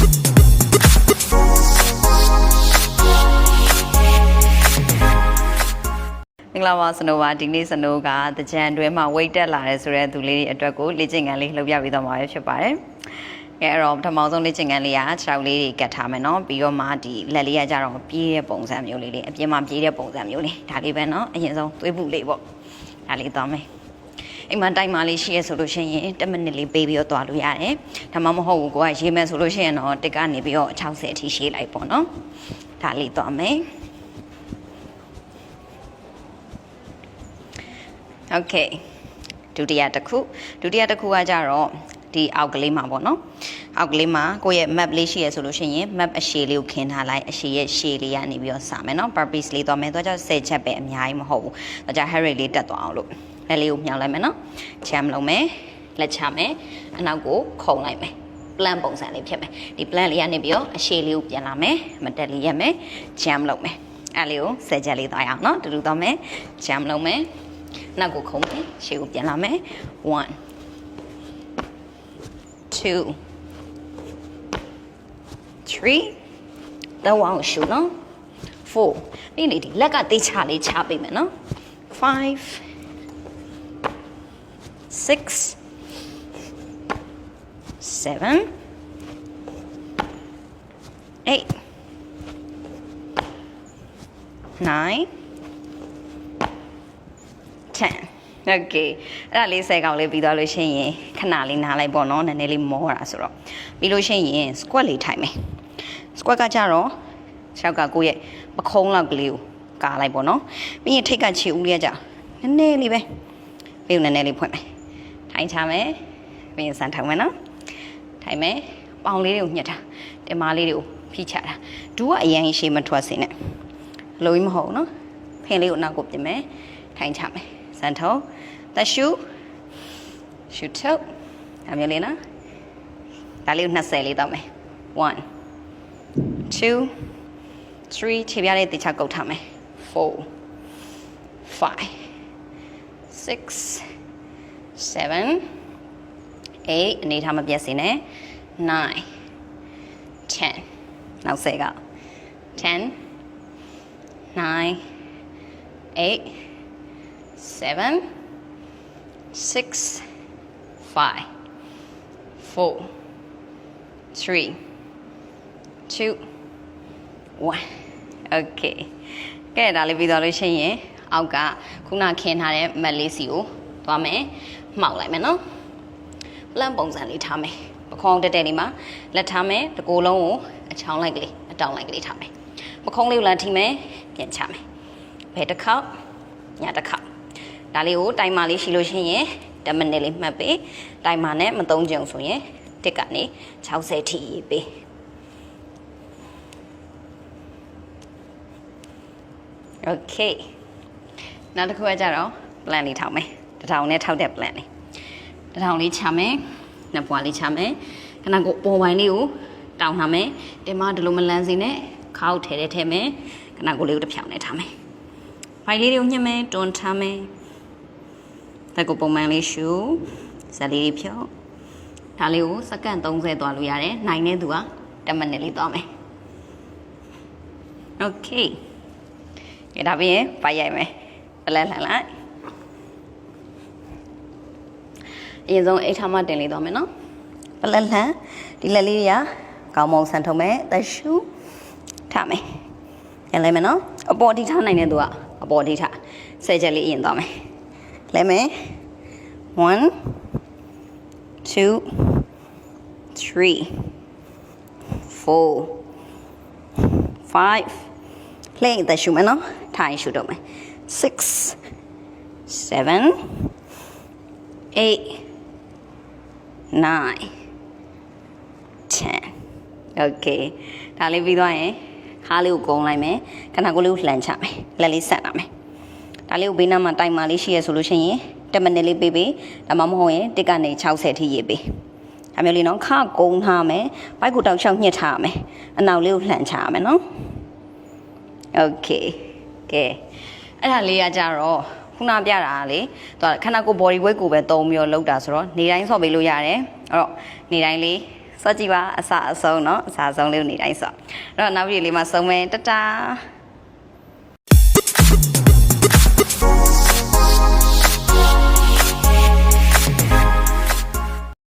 မင်္ဂလာပါစနိုပါဒီနေ့စနိုကတကြံတွဲမှာဝိတ်တက်လာတယ်ဆိုတဲ့သူလေးတွေအတွက်ကိုလေ့ကျင့်ခန်းလေးလုပ်ပြပေးသွားမှာပဲဖြစ်ပါတယ်။အဲအဲ့တော့ပထမဆုံးလေ့ကျင့်ခန်းလေးကခြေထောက်လေးတွေကတ်ထားမယ်နော်ပြီးတော့မှဒီလက်လေးကကြတော့ပြေးတဲ့ပုံစံမျိုးလေးလေးအပြင်မှာပြေးတဲ့ပုံစံမျိုးလေးဒါလေးပဲနော်အရင်ဆုံးသွေးပူလေးပေါ့ဒါလေးသွားမယ် အိမ်မှာတိုင်မာလေးရှိရဆိုလို့ရှိရင်10မိနစ်လေးပေးပြီးတော့သွားလို့ရတယ်။ဒါမှမဟုတ်ဘူးကိုကရေမယ်ဆိုလို့ရှိရင်တော့တစ်ကနေပြီးတော့60အထိရှေ့လိုက်ပေါ့နော်။ဒါလေးသွားမယ်။ Okay ဒုတိယတစ်ခုဒုတိယတစ်ခုကကြတော့ဒီအောက်ကလေးမှာပေါ့နော်အောက်ကလေးမှာကိုယ့်ရဲ့ map လေးရှိရဆိုလို့ရှိရင် map အရှည်လေးကိုခင်းထားလိုက်အရှည်ရဲ့ရှည်လေးကနေပြီးတော့စာမယ်နော် purpose လေးသွားမယ်တော့ကျ10ချက်ပဲအများကြီးမဟုတ်ဘူးဒါကြ headache လေးတက်သွားအောင်လို့ လက်လေးကိုမြှောက်လိုက်မယ်နော် jam လုပ်မယ်လက်ချမယ်အနောက်ကိုခုံလိုက်မယ် plan ပုံစံလေးဖြစ်မယ်ဒီ plan လေးကနေပြီးတော့အရှည်လေးကိုပြန်လာမယ်မတက်လေးရက်မယ် jam လုပ်မယ်အဲ့လေးကို10ချက်လေးသွားရအောင်နော်တူတူသွားမယ် jam လုပ်မယ်နောက်ကိုခုံးမယ်ရှေ့ကိုပြန်လာမယ်1 2 3တော့ဝအောင်ရှုနော်4ပြီးလေဒီလက်ကတေးချလေးချပေးမယ်နော်5 6 7 8 9 10 okay အဲ့ဒါလေး10កောင်လေးပြီးသွားလို့ရှိရင်ခဏလေးနားလိုက်ပေါ့နော်နည်းနည်းလေးမောတာဆိုတော့ပြီးလို့ရှိရင် squat လေးထိုင်မယ် squat ကကြတော့ခြေောက်ကကိုယ့်ရဲ့ပခုံးလောက်ကလေးကိုကာလိုက်ပေါ့နော်ပြီးရင်ထိတ်ကခြေဦးလေးကကြနည်းနည်းလေးပဲပြီးရင်နည်းနည်းလေးဖွင့်မယ် ထိုင်ချမယ်ပြီးရင်စမ်းထောင်မယ်နော်ထိုင်မယ်ပေါင်လေးတွေကိုညှက်တာတင်မာလေးတွေကိုဖိချတာဒူကအရင်ရှေ့မထွက်စေနဲ့လိုကြီးမဟုတ်ဘူးနော်ဖင်လေးကိုနောက်ကိုပြင်မယ်ထိုင်ချမယ်စမ်းထောသက်ရှူရှူထုတ်အမြင်လေးနော်ဒါလေးကို20လေးတော့မယ်1 2 3ခြေပြားလေးတေချာကုတ်ထားမယ်4 5 6 7 8အနေထားမပြတ်စေနဲ့9 10နောက်ဆယ်က10 9 8 7 6 5 4 3 2 1 okay ကဲဒါလေးပြီးသွားလို့ရှိရင်အောက်ကခုနခင်းထားတဲ့မက်လေးစီကို သွားမယ်မှောက်လိုက်မယ်နော် plan ပုံစံလေးထားမယ်ပခုံးတက်တဲ့နေမှာလက်ထားမယ်တကိုယ်လုံးကိုအချောင်းလိုက်ကလေးအတောင်လိုက်ကလေးထားမယ်ပခုံးလေးကိုလာထိမယ်ပြန်ချမယ်ဘယ်တစ်ခေါက်ညတစ်ခေါက်ဒါလေးကိုတိုင်မာလေးရှိလို့ရှိရင်10မိနစ်လေးမှတ်ပေးတိုင်မာနဲ့မသုံးကြုံဆိုရင်တစ်ကနေ60ထိရေးပေး Okay နောက်တစ်ခုကကြတော့ plan လေးထောက်မယ် တစ်ထောင်နဲ့ထောက်တဲ့ plan လေးတစ်ထောင်လေးချမယ်နှစ်ပွားလေးချမယ်ခဏကိုပေါ်ပိုင်းလေးကိုတောင်းထားမယ်တင်မဒီလိုမလန်းစေနဲ့ခောက်ထဲထဲထဲမယ်ခဏကိုလေးကိုတစ်ဖြောင်နဲ့ထားမယ်ဘိုင်လေးတွေကိုညှက်မယ်တွန်းထားမယ်တက်ကိုပုံမှန်လေးရှူဇက်လေးဖြောက်ဒါလေးကိုစက္ကန့်30သွားလို့ရတယ်နိုင်တဲ့သူက10မိနစ်လေးသွားမယ် Okay ကဲဒါပြီးရင်ပိုက်ရိုက်မယ်ပလက်လှန်လိုက် အရင်ဆုံးအိတ်ထားမှတင်လေးသွားမယ်နော်ပလက်လှန်ဒီလက်လေးတွေကကောင်းမုံဆန်ထုံမယ်သက်ရှူထားမယ်ရလဲမယ်နော်အပေါ်ထိထားနိုင်တဲ့သူကအပေါ်ထိထားဆယ်ချက်လေးအရင်သွားမယ်လဲမယ်1 2 3 4 5 play တဲ့ရှုမယ်နော်ထိုင်ရှုတော့မယ်6 7 8 9 10 okay ဒါလေးပြီးသွားရင်ခါးလေးကိုကုန်းလိုက်မယ်ခဏကိုလေးကိုလှန်ချမယ်လက်လေးဆက်လာမယ်ဒါလေးကိုဘေးနားမှာတိုင်မာလေးရှိရဆိုလို့ရှိရင်10မိနစ်လေးပေးပေးဒါမှမဟုတ်ရင်တစ်ကနေ60ထိရေးပေးဒါမျိုးလေးနော်ခါကုန်းထားမယ်ဘိုက်ကိုတောက်လျှောက်ညှစ်ထားမယ်အနောက်လေးကိုလှန်ချရမယ်နော် okay ကဲအဲ့ဒါလေးကကြတော့ ခုနပြတာကလေသူကခန္ဓာကိုယ် body weight ကိုပဲသုံးပြီးတော့လုပ်တာဆိုတော့နေတိုင်းဆော့ပေးလို့ရတယ်အဲ့တော့နေတိုင်းလေး စောကြည့်ပါအစအဆုံးเนาะအစအဆုံးလေးကိုနေတိုင်းဆိုအဲ့တော့နောက်ဗီဒီယိုလေးမှာစုံမယ်တတား